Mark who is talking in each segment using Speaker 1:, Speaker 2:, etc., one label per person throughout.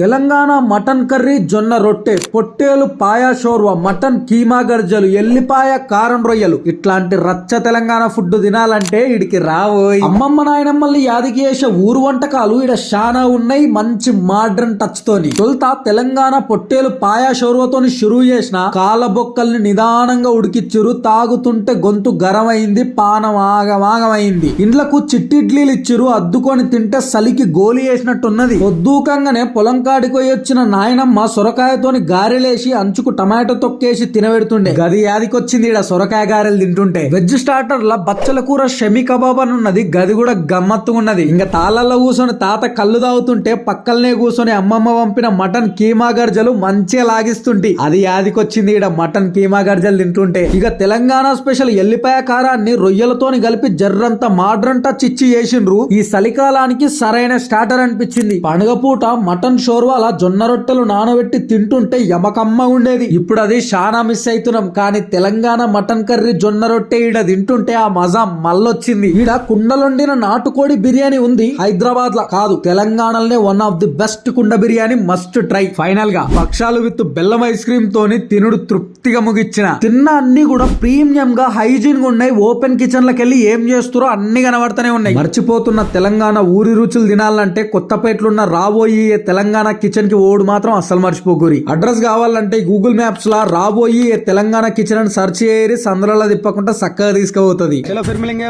Speaker 1: Telangana mutton curry జొన్న రొట్టె పొట్టేలు పాయా షోర్వ మటన్ కీమా గర్జలు ఎల్లిపాయ కారం రొయ్యలు. ఇట్లాంటి రచ్చ తెలంగాణ ఫుడ్ తినాలంటే ఇడికి రావోయ్. అమ్మమ్మ నాయనమ్మల్ని యాదికి చేసే ఊరు వంటకాలు ఇడ శానా ఉన్నాయి మంచి మాడ్రన్ టచ్ తోని. తొలుత తెలంగాణ పొట్టేలు పాయా షోర్వతోని షురువు చేసిన కాలబొక్కల్ని నిదానంగా ఉడికిచ్చిరు తాగుతుంటే గొంతు గరమైంది పానం ఆగమాగమైంది. ఇండ్లకు చిట్టిడ్లీలు ఇచ్చిరు అద్దుకొని తింటే సలికి గోలి వేసినట్టున్నది. పొద్దుకంగానే పొలం కాడికి పోయి వచ్చిన నాయనమ్మ సొరకాయతోని గారెలేసి అంచుకు టమాటో తొక్కేసి తినబెడుతుండే. గది యాదికొచ్చింది ఈడ సొరకాయ గారెలు తింటుంటే. వెజ్ స్టార్టర్ లా బచ్చల కూర షమి కబాబ్ అని ఉన్నది గది కూడా గమ్మత్తుగా ఉన్నది ఇంకా తాళల్లో కూర్చొని తాత కళ్ళు తాగుతుంటే పక్కలనే కూర్చొని అమ్మమ్మ పంపిన మటన్ కీమా గర్జలు మంచిగా లాగిస్తుంటి. అది యాదికొచ్చింది ఈడ మటన్ కీమా గర్జలు తింటుంటే. ఇక తెలంగాణ స్పెషల్ ఎల్లిపాయ కారాన్ని రొయ్యలతోని కలిపి జర్రంత మోడ్రన్ టచ్ ఇచ్చి చేసిండ్రు. ఈ చలికాలానికి సరైన స్టార్టర్ అనిపించింది. పండుగ పూట మటన్ షోర్వాల జొన్న రొట్టెలు నానబెట్టి తింటుంటే యమకమ్మ ఉండేది. ఇప్పుడు అది శానా మిస్ అవుతున్నాం కానీ తెలంగాణ మటన్ కర్రీ జొన్న రొట్టె ఈడ తింటుంటే ఆ మజా మళ్ళొచ్చింది. ఈడ కుండలొండిన నాటుకోడి బిర్యానీ ఉంది. హైదరాబాద్ లా కాదు తెలంగాణలోనే వన్ ఆఫ్ ది బెస్ట్ కుండ బిర్యానీ మస్ట్ ట్రై ఫైనల్గా పక్షాలు విత్ బెల్లం ఐస్ క్రీమ్ తోని తినుడు తృప్తిగా ముగిచ్చిన. తిన్న అన్ని కూడా ప్రీమియం గా హైజీన్గా ఉన్నాయి. ఓపెన్ కిచెన్ లకెళ్ళి ఏం చేస్తారో అన్ని కనబడతానే ఉన్నాయి. మర్చిపోతున్న తెలంగాణ ఊరి రుచులు తినాలంటే కొత్తపేటలున్న రాబోయే తెలంగాణ తెలంగాణ కిచెన్కి ఓడు మాత్రం అస్సలు మర్చిపోకూరి. అడ్రస్ కావాలంటే గూగుల్ మ్యాప్స్ లా రాబోయి తెలంగాణ కిచెన్ అని సెర్చ్ చేయరి సందర్లా తిప్పకుండా చక్కగా
Speaker 2: తీసుకోబోతుంది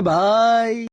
Speaker 2: బాయ్.